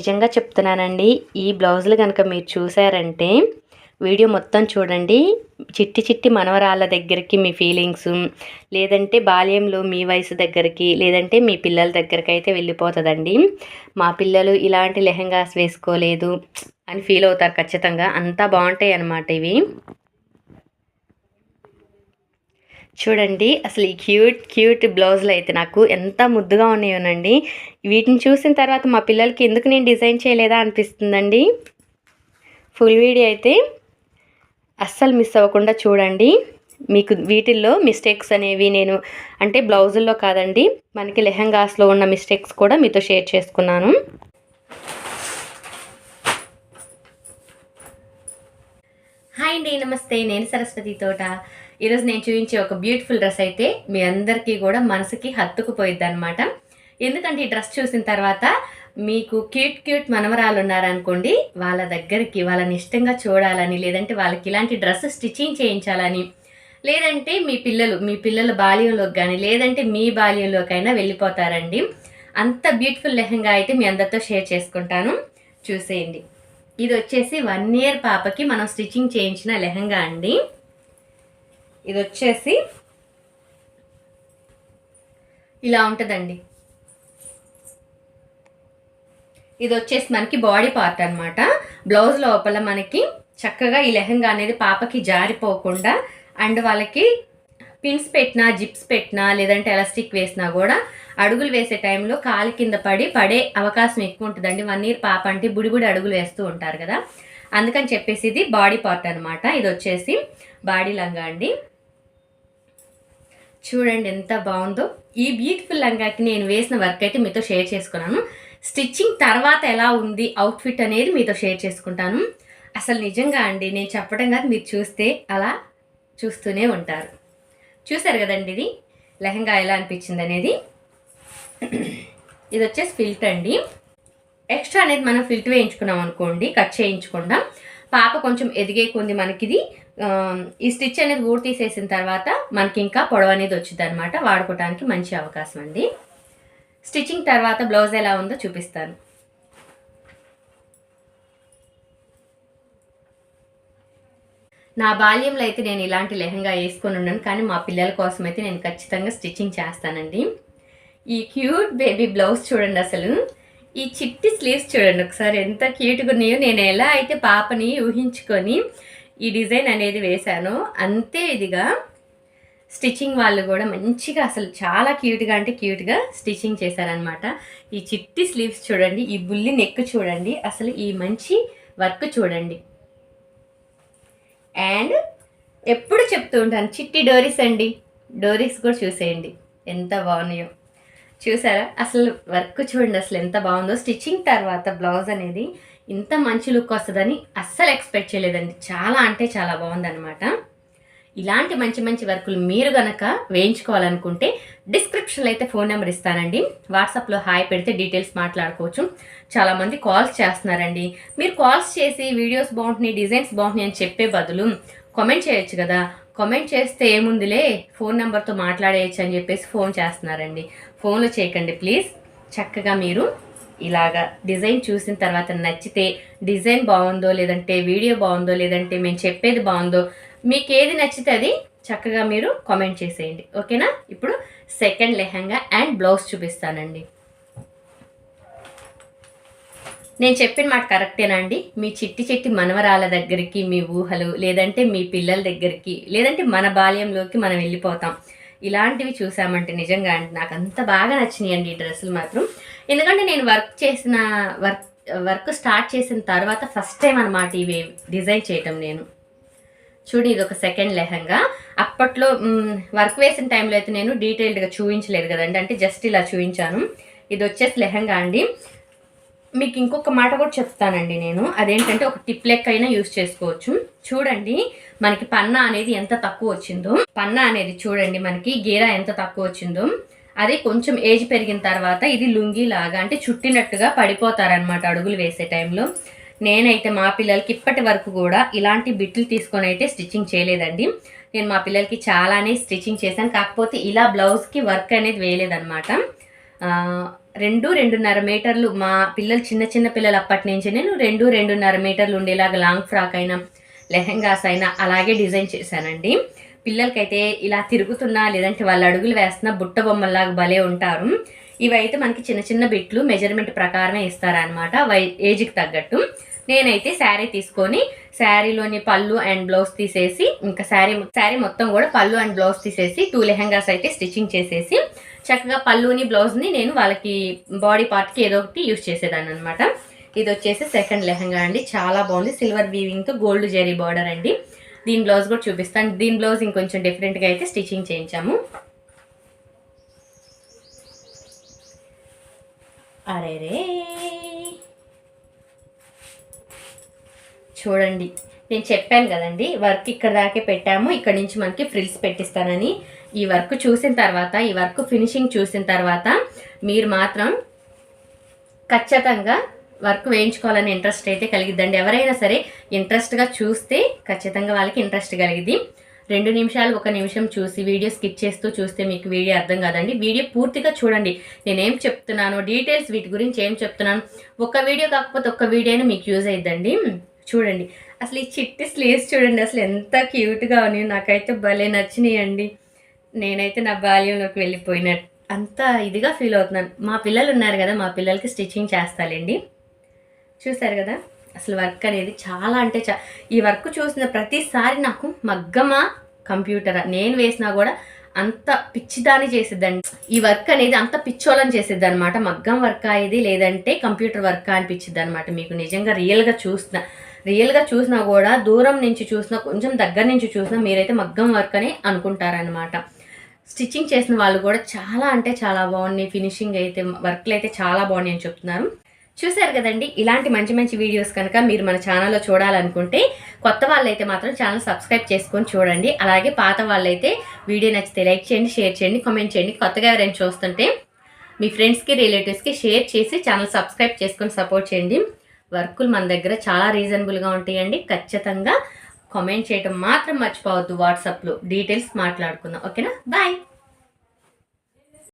నిజంగా చెప్తున్నానండి ఈ బ్లౌజులు కనుక మీరు చూసారంటే వీడియో మొత్తం చూడండి. చిట్టి చిట్టి మనవరాళ్ళ దగ్గరికి మీ ఫీలింగ్స్ లేదంటే బాల్యంలో మీ వయసు దగ్గరికి లేదంటే మీ పిల్లల దగ్గరికి అయితే వెళ్ళిపోతుందండి. మా పిల్లలు ఇలాంటి లెహంగాస్ వేసుకోలేదు అని ఫీల్ అవుతారు ఖచ్చితంగా. అంతా బాగుంటాయి అన్నమాట ఇవి. చూడండి అసలు ఈ క్యూట్ క్యూట్ బ్లౌజులు అయితే నాకు ఎంత ముద్దుగా ఉన్నాయోనండి. వీటిని చూసిన తర్వాత మా పిల్లలకి ఎందుకు నేను డిజైన్ చేయలేదా అనిపిస్తుందండి. ఫుల్ వీడియో అయితే అస్సలు మిస్ అవ్వకుండా చూడండి. మీకు వీటిల్లో మిస్టేక్స్ అనేవి నేను అంటే బ్లౌజుల్లో కాదండి మనకి లెహంగాస్లో ఉన్న మిస్టేక్స్ కూడా మీతో షేర్ చేసుకున్నాను. హాయ్ అండి నమస్తే. నేను సరస్వతి తోట. ఈరోజు నేను చూపించే ఒక బ్యూటిఫుల్ డ్రెస్ అయితే మీ అందరికీ కూడా మనసుకి హత్తుకుపోయిద్ది అనమాట ఎందుకంటే ఈ డ్రెస్ చూసిన తర్వాత మీకు క్యూట్ క్యూట్ మనమరాలు ఉన్నారనుకోండి వాళ్ళ దగ్గరికి వాళ్ళని ఇష్టంగా చూడాలని లేదంటే వాళ్ళకి ఇలాంటి డ్రెస్ స్టిచ్చింగ్ చేయించాలని లేదంటే మీ పిల్లలు మీ పిల్లల బాల్యంలోకి కానీ లేదంటే మీ బాల్యంలోకైనా వెళ్ళిపోతారండి. అంత బ్యూటిఫుల్ లెహంగా అయితే మీ అందరితో షేర్ చేసుకుంటాను. చూసేయండి. ఇది వచ్చేసి వన్ ఇయర్ పాపకి మనం స్టిచ్చింగ్ చేయించిన లెహంగా అండి. ఇది వచ్చేసి ఇలా ఉంటుందండి. ఇది వచ్చేసి మనకి బాడీ పార్ట్ అనమాట బ్లౌజ్ లోపల మనకి చక్కగా ఈ లెహంగా అనేది పాపకి జారిపోకుండా అండ్ వాళ్ళకి పిన్స్ పెట్టినా జిప్స్ పెట్టినా లేదంటే ఎలాస్టిక్ వేసినా కూడా అడుగులు వేసే టైంలో కాలు కింద పడి పడే అవకాశం ఎక్కువ ఉంటుందండి. వన్ ఇయర్ పాప అంటే బుడిబుడి అడుగులు వేస్తూ ఉంటారు కదా. అందుకని చెప్పేసి ఇది బాడీ పార్ట్ అనమాట ఇది వచ్చేసి బాడీ లంగా అండి. చూడండి ఎంత బాగుందో. ఈ బ్యూటిఫుల్ లంగాకి నేను వేసిన వర్క్ అయితే మీతో షేర్ చేసుకున్నాను. స్టిచ్చింగ్ తర్వాత ఎలా ఉంది అవుట్ఫిట్ అనేది మీతో షేర్ చేసుకుంటాను. అసలు నిజంగా అండి నేను చెప్పడం కాదు మీరు చూస్తే అలా చూస్తూనే ఉంటారు. చూసారు కదండి ఇది? లెహంగా ఎలా అనిపించింది అనేది? ఇది వచ్చేసి ఫిల్ట్ అండి. ఎక్స్ట్రా అనేది మనం ఫిల్ట్ వేయించుకున్నాం అనుకోండి కట్ చేయించకుండా పాప కొంచెం ఎదిగే కొంది మనకిది ఈ స్టిచ్ అనేది ఊరు తీసేసిన తర్వాత మనకి ఇంకా పొడవు అనేది వచ్చింది అనమాట వాడుకోవడానికి మంచి అవకాశం అండి స్టిచ్చింగ్ తర్వాత బ్లౌజ్ ఎలా ఉందో చూపిస్తాను. నా బాల్యంలో అయితే నేను ఇలాంటి లెహంగా వేసుకొని ఉన్నాను కానీ మా పిల్లల కోసం అయితే నేను ఖచ్చితంగా స్టిచ్చింగ్ చేస్తానండి. ఈ క్యూట్ బేబీ బ్లౌజ్ చూడండి అసలు. ఈ చిట్టి స్లీవ్స్ చూడండి ఒకసారి ఎంత క్యూట్గా ఉన్నాయో. నేను ఎలా అయితే పాపని ఊహించుకొని ఈ డిజైన్ అనేది వేశాను అంతే ఇదిగా స్టిచ్చింగ్ వాళ్ళు కూడా మంచిగా అసలు చాలా క్యూట్గా అంటే క్యూట్గా స్టిచ్చింగ్ చేశారనమాట ఈ చిట్టి స్లీవ్స్ చూడండి ఈ బుల్లి నెక్ చూడండి అసలు ఈ మంచి వర్క్ చూడండి. అండ్ ఎప్పుడు చెప్తూ ఉంటాను చిట్టి డోరీస్ అండి. డోరీస్ కూడా చూసేయండి ఎంత బాగున్నాయో. చూసారా? అసలు వర్క్ చూడండి అసలు ఎంత బాగుందో. స్టిచ్చింగ్ తర్వాత బ్లౌజ్ అనేది ఇంత మంచి లుక్ వస్తుందని అస్సలు ఎక్స్పెక్ట్ చేయలేదండి. చాలా అంటే చాలా బాగుందనమాట ఇలాంటి మంచి మంచి వర్కులు మీరు గనక వేయించుకోవాలనుకుంటే డిస్క్రిప్షన్లో అయితే ఫోన్ నెంబర్ ఇస్తానండి. వాట్సాప్లో హాయ్ పెడితే డీటెయిల్స్ మాట్లాడుకోవచ్చు. చాలామంది కాల్స్ చేస్తున్నారండి. మీరు కాల్స్ చేసి వీడియోస్ బాగుంటున్నాయి డిజైన్స్ బాగుంటున్నాయి అని చెప్పే బదులు కామెంట్ చేయొచ్చు కదా. కామెంట్ చేస్తే ఏముందిలే? ఫోన్ నెంబర్తో మాట్లాడేయచ్చు అని చెప్పేసి ఫోన్ చేస్తున్నారండి. ఫోన్లో చేయకండి ప్లీజ్. చక్కగా మీరు ఇలాగా డిజైన్ చూసిన తర్వాత నచ్చితే డిజైన్ బాగుందో లేదంటే వీడియో బాగుందో లేదంటే మేము చెప్పేది బాగుందో మీకు ఏది నచ్చితే అది చక్కగా మీరు కామెంట్ చేసేయండి. ఓకేనా? ఇప్పుడు సెకండ్ లెహంగా అండ్ బ్లౌజ్ చూపిస్తానండి. నేను చెప్పిన మాట కరెక్టేనా అండి? మీ చిట్టి చిట్టి మనవరాల దగ్గరికి మీ ఊహలు లేదంటే మీ పిల్లల దగ్గరికి లేదంటే మన బాల్యంలోకి మనం వెళ్ళిపోతాం. ఇలాంటివి చూసామంటే నిజంగా అంటే నాకు అంత బాగా నచ్చినాయి అండి ఈ డ్రెస్సులు మాత్రం. ఎందుకంటే నేను వర్క్ చేసిన వర్క్ వర్క్ స్టార్ట్ చేసిన తర్వాత ఫస్ట్ టైం అనమాట ఇవి డిజైన్ చేయటం నేను. చూడు ఇది ఒక సెకండ్ లెహంగా. అప్పట్లో వర్క్ వేసిన టైంలో అయితే నేను డీటెయిల్డ్గా చూపించలేదు కదండి అంటే జస్ట్ ఇలా చూపించాను. ఇది వచ్చేసి లెహంగా అండి. మీకు ఇంకొక మాట కూడా చెప్తానండి నేను. అదేంటంటే ఒక టిప్ లెక్క అయినా యూస్ చేసుకోవచ్చు. చూడండి మనకి పన్నా అనేది ఎంత తక్కువ వచ్చిందో. పన్నా అనేది చూడండి మనకి గీరా ఎంత తక్కువ వచ్చిందో. అది కొంచెం ఏజ్ పెరిగిన తర్వాత ఇది లుంగి లాగా అంటే చుట్టినట్టుగా పడిపోతారనమాట అడుగులు వేసే టైంలో. నేనైతే మా పిల్లలకి ఇప్పటి వరకు కూడా ఇలాంటి బిట్లు తీసుకొని అయితే స్టిచ్చింగ్ చేయలేదండి. నేను మా పిల్లలకి చాలానే స్టిచ్చింగ్ చేశాను. కాకపోతే ఇలా బ్లౌజ్కి వర్క్ అనేది వేయలేదనమాట రెండు రెండున్నర మీటర్లు మా పిల్లలు చిన్న చిన్న పిల్లలు అప్పటి నుంచి నేను రెండు రెండున్నర మీటర్లు ఉండేలాగా లాంగ్ ఫ్రాక్ అయినా లెహెంగాస్ అయినా అలాగే డిజైన్ చేశానండి. పిల్లలకైతే ఇలా తిరుగుతున్నా లేదంటే వాళ్ళు అడుగులు వేస్తున్నా బుట్ట బొమ్మల్లాగా భలే ఉంటారు. ఇవైతే మనకి చిన్న చిన్న బిట్లు మెజర్మెంట్ ప్రకారమే ఇస్తారనమాట వై ఏజ్కి తగ్గట్టు. నేనైతే శారీ తీసుకొని శారీలోని పళ్ళు అండ్ బ్లౌజ్ తీసేసి ఇంకా శారీ శారీ మొత్తం కూడా పళ్ళు అండ్ బ్లౌజ్ తీసేసి టూ లెహెంగాస్ అయితే స్టిచ్చింగ్ చేసేసి చక్కగా పళ్ళుని బ్లౌజ్ని నేను వాళ్ళకి బాడీ పార్ట్కి ఏదో ఒకటి యూజ్ చేసేదాన్ని అనమాట ఇది వచ్చేసి సెకండ్ లెహంగా అండి. చాలా బాగుంది. సిల్వర్ వీవింగ్తో గోల్డ్ జెరీ బార్డర్ అండి. దీని బ్లౌజ్ కూడా చూపిస్తాను. దీని బ్లౌజ్ ఇంకొంచెం డిఫరెంట్గా అయితే స్టిచ్చింగ్ చేయించాము. అరే చూడండి. నేను చెప్పాను కదండి వర్క్ ఇక్కడ దాకే పెట్టాము ఇక్కడ నుంచి మనకి ఫ్రిల్స్ పెట్టిస్తానని. ఈ వర్క్ చూసిన తర్వాత ఈ వర్క్ ఫినిషింగ్ చూసిన తర్వాత మీరు మాత్రం ఖచ్చితంగా వర్క్ వేయించుకోవాలని ఇంట్రెస్ట్ అయితే కలిగిద్దండి. ఎవరైనా సరే ఇంట్రెస్ట్గా చూస్తే ఖచ్చితంగా వాళ్ళకి ఇంట్రెస్ట్ కలిగిద్ది. రెండు నిమిషాలు ఒక నిమిషం చూసి వీడియో స్కిప్ చేస్తూ చూస్తే మీకు వీడియో అర్థం కాదండి. వీడియో పూర్తిగా చూడండి. నేనేం చెప్తున్నాను డీటెయిల్స్ వీటి గురించి ఏం చెప్తున్నాను ఒక వీడియో కాకపోతే ఒక్క వీడియోని మీకు యూజ్ అయిద్దండి. చూడండి. అసలు ఈ చిట్టి స్లీవ్స్ చూడండి అసలు ఎంత క్యూట్గా ఉన్నాయి. నాకైతే భలే నచ్చినాయండి. నేనైతే నా బాల్యంలోకి వెళ్ళిపోయినట్టు అంత ఇదిగా ఫీల్ అవుతున్నాను. మా పిల్లలు ఉన్నారు కదా మా పిల్లలకి స్టిచ్చింగ్ చేస్తాలేండి. చూసారు కదా? అసలు వర్క్ అనేది చాలా అంటే చా ఈ వర్క్ చూసిన ప్రతిసారి నాకు మగ్గమా కంప్యూటరా? నేను వేసినా కూడా అంత పిచ్చిదాని చేసిద్దండి. ఈ వర్క్ అనేది అంత పిచ్చోళం చేసిద్ది అనమాట మగ్గం వర్క్ ఇది లేదంటే కంప్యూటర్ వర్క్ అనిపించిద్ది అనమాట మీకు నిజంగా రియల్గా చూసిన రియల్గా చూసినా కూడా దూరం నుంచి చూసినా కొంచెం దగ్గర నుంచి చూసినా మీరైతే మగ్గం వర్క్ అని అనుకుంటారనమాట స్టిచ్చింగ్ చేసిన వాళ్ళు కూడా చాలా అంటే చాలా బాగున్నాయి. ఫినిషింగ్ అయితే వర్క్లు అయితే చాలా బాగున్నాయి అని చెప్తున్నారు. చూశారు కదండి ఇలాంటి మంచి మంచి వీడియోస్ కనుక మీరు మన ఛానల్లో చూడాలనుకుంటే కొత్త వాళ్ళైతే మాత్రం ఛానల్ సబ్స్క్రైబ్ చేసుకొని చూడండి. అలాగే పాత వాళ్ళైతే వీడియో నచ్చితే లైక్ చేయండి షేర్ చేయండి కామెంట్ చేయండి. కొత్తగా ఎవరైనా చూస్తుంటే మీ ఫ్రెండ్స్కి రిలేటివ్స్కి షేర్ చేసి ఛానల్ సబ్స్క్రైబ్ చేసుకొని సపోర్ట్ చేయండి. వర్కులు మన దగ్గర చాలా రీజనబుల్గా ఉంటాయండి. ఖచ్చితంగా కామెంట్ చేయడం మాత్రం మర్చిపోవద్దు వాట్సాప్లో. డీటెయిల్స్ మాట్లాడుకుందాం. ఓకేనా? బాయ్!